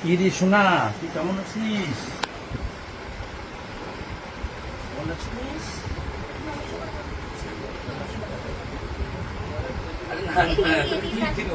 কি রে শোনা তুই কেমন আছিস? কেমন আছিস? আরে না, না, তুমি কি ঠিক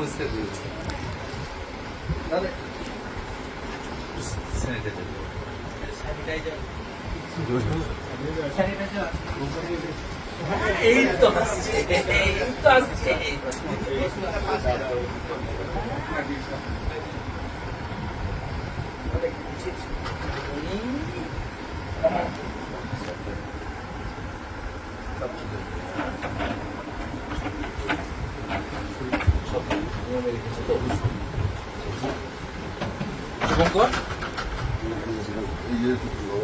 저번 거야? 이게 들어.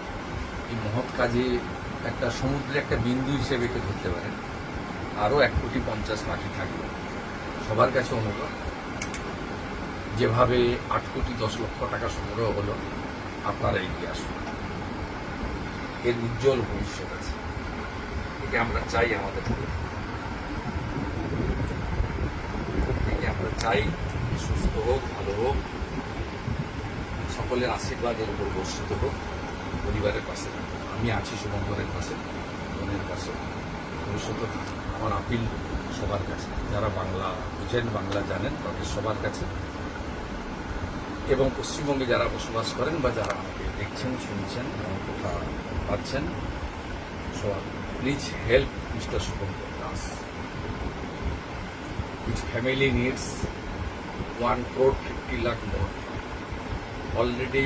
এই মহৎ কাজে একটা সমুদ্রে একটা বিন্দু হিসেবে একে ধরতে পারেন আরও এক কোটি পঞ্চাশ বাকি থাকবে। সবার কাছে অনুরোধ, যেভাবে আট কোটি দশ লক্ষ টাকা সংগ্রহ হলো, আপনারা এগিয়ে আসুন। এর উজ্জ্বল ভবিষ্যৎ আছে। একে আমরা চাই আমাদের। একে আমরা চাই সুস্থ হোক, ভালো হোক, সকলের আশীর্বাদের উপর বর্ষিত হোক। পরিবারের পাশে, আমি আছি শুভঙ্করের পাশে, বোনের পাশে। ভবিষ্যতে আমার আপিল সবার কাছে। যারা বাংলা বুঝেন, বাংলা জানেন, তাদের সবার কাছে। এবং পশ্চিমবঙ্গে যারা বসবাস করেন বা যারা আমাকে দেখছেন, শুনছেন এবং কথা পাচ্ছেন, সবার please help mister Shubhankar Das. Which family needs 1 crore 50 lakh more. Already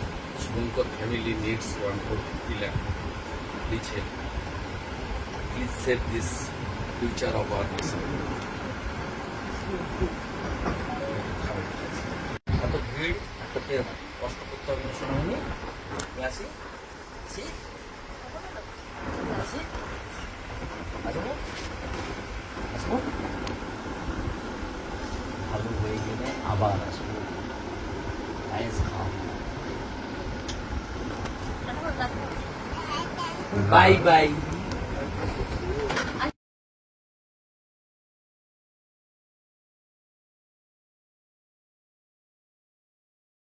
Shankar family needs one forty lakh দিচ্ছেন please save this future of আর এত ভিড় একটা টের কষ্ট করতে হবে শোনা নিয়ে আসি আসি আসি আসব আসব। ভালো হয়ে গেলে আবার আসব। খাওয়া 拜拜。